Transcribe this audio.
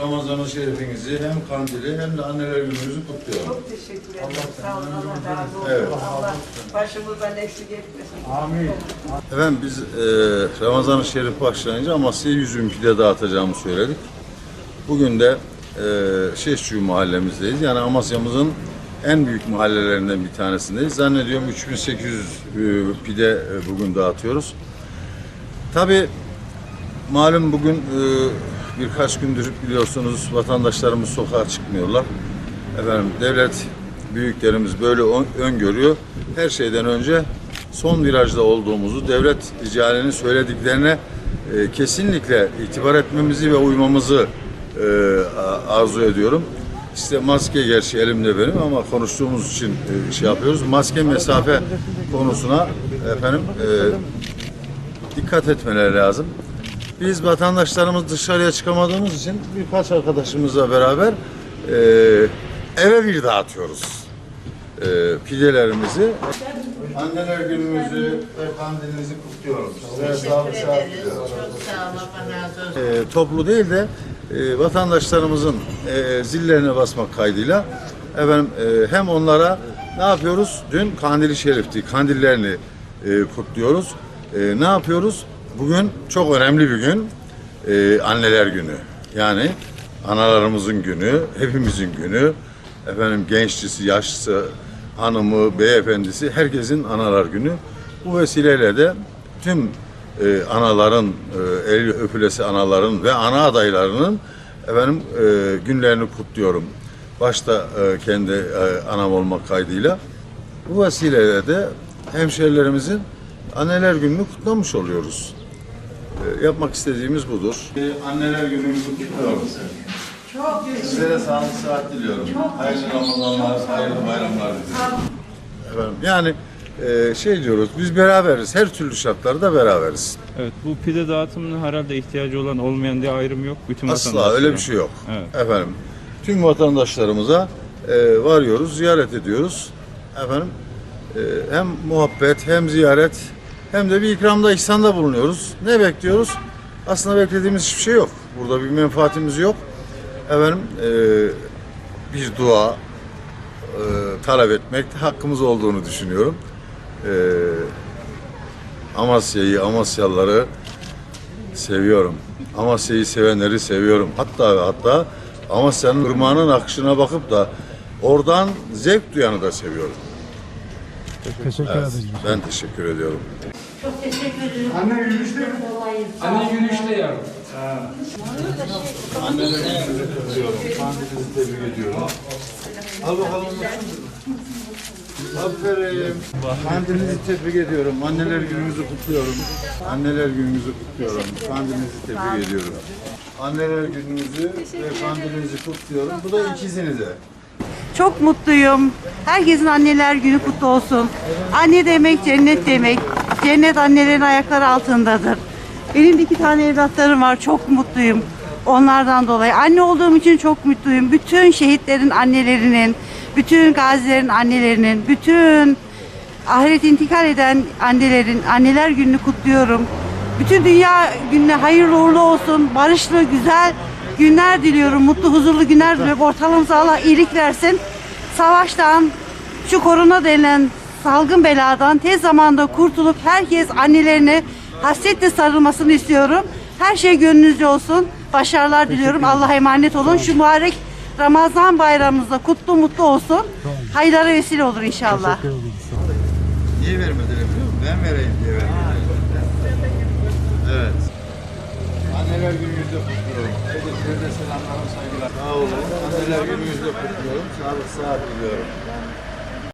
Ramazan-ı Şerif'inizi hem kandili hem de anneler gününüzü kutluyorum. Çok teşekkür ederim. Sağ olun. Allah razı olsun. Evet. Allah başımızdan eksik etmesin. Amin. Efendim biz e, Ramazan-ı Şerif başlayınca Amasya'ya 100 dağıtacağımı söyledik. Bugün de e, Şeşçu mahallemizdeyiz. Yani Amasya'mızın en büyük mahallelerinden bir tanesindeyiz. Zannediyorum 3800 e, pide e, bugün dağıtıyoruz. Tabii malum bugün e, birkaç gündür biliyorsunuz vatandaşlarımız sokağa çıkmıyorlar. Efendim devlet büyüklerimiz böyle ön- öngörüyor. Her şeyden önce son virajda olduğumuzu devlet ricalenin söylediklerine kesinlikle itibar etmemizi ve uymamızı e, arzu ediyorum. İşte maske gerçi elimde benim ama konuştuğumuz için e, şey yapıyoruz. Maske mesafe konusuna efendim e, dikkat etmeleri lazım. Biz vatandaşlarımız dışarıya çıkamadığımız için birkaç arkadaşımızla beraber e, eve bir dağıtıyoruz e, pidelerimizi. Anneler günümüzü ve kandilinizi kutluyorum. Size sağlık diliyorum. Çok sağ ol, Allah razı olsun. E, toplu değil de e, vatandaşlarımızın e, zillerine basmak kaydıyla efendim e, hem onlara ne yapıyoruz? Dün Kandili Şerif'ti. Kandillerini e, kutluyoruz. E, ne yapıyoruz? Bugün çok önemli bir gün. E, anneler günü. Yani analarımızın günü, hepimizin günü. Efendim gençlisi, yaşlısı, hanımı, beyefendisi herkesin analar günü. Bu vesileyle de tüm e, anaların, e, el öpülesi anaların ve ana adaylarının efendim e, günlerini kutluyorum. Başta e, kendi e, anam olmak kaydıyla. Bu vesileyle de hemşerilerimizin anneler gününü kutlamış oluyoruz. E, yapmak istediğimiz budur. anneler günümüzü kutluyorum. Çok Size de sağlık sıhhat diliyorum. Hayırlı Ramazanlar, hayırlı bayramlar diliyorum. Efendim, yani e, şey diyoruz, biz beraberiz. Her türlü şartlarda beraberiz. Evet bu pide dağıtımının herhalde ihtiyacı olan olmayan diye ayrım yok. Bütün Asla vatandaşlara. öyle bir şey yok. Evet. Efendim, tüm vatandaşlarımıza e, varıyoruz, ziyaret ediyoruz. Efendim, e, hem muhabbet, hem ziyaret, hem de bir ikramda, ihsanda bulunuyoruz. Ne bekliyoruz? Aslında beklediğimiz hiçbir şey yok. Burada bir menfaatimiz yok. Efendim, e, bir dua e, talep etmek hakkımız olduğunu düşünüyorum. E, Amasya'yı, Amasyalıları seviyorum. Amasya'yı sevenleri seviyorum. Hatta ve hatta Amasya'nın ırmağının akışına bakıp da oradan zevk duyanı da seviyorum. Teşekkür Evet, ederiz. ben teşekkür ediyorum. Çok teşekkür ederim. Anne yürüyüşte yavrum. Anneler gününüzü kutluyorum. Kandilinizi tebrik ediyorum. Al bakalım. Aferin. Kandilinizi tebrik ediyorum. Anneler gününüzü kutluyorum. Anneler gününüzü kutluyorum. Kandilinizi tebrik ediyorum. Anneler gününüzü ve kandilinizi kutluyorum. Bu da ikizinize. Çok mutluyum. Herkesin anneler günü kutlu olsun. Anne demek cennet demek. Cennet annelerin ayakları altındadır. Benim de iki tane evlatlarım var. Çok mutluyum. Onlardan dolayı. Anne olduğum için çok mutluyum. Bütün şehitlerin annelerinin, bütün gazilerin annelerinin, bütün ahiret intikal eden annelerin anneler gününü kutluyorum. Bütün dünya gününe hayırlı uğurlu olsun. Barışlı, güzel günler diliyorum. Mutlu, huzurlu günler diliyorum. Ortalığımıza Allah iyilik versin. Savaştan, şu korona denilen salgın beladan tez zamanda kurtulup herkes annelerine hasretle sarılmasını istiyorum. Her şey gönlünüzce olsun. Başarılar diliyorum. Allah'a emanet olun. Şu mübarek Ramazan bayramımızda kutlu mutlu olsun. Hayırlara vesile olur inşallah. Niye vermediler biliyor musun? Ben vereyim diye vermediler. Evet. Anneler gününüzde kutluyorum. Evdekilerine selamlarım, saygılar. Sağ olun. Anneler gününüzde kutluyorum. Sağlık, sıhhat diliyorum.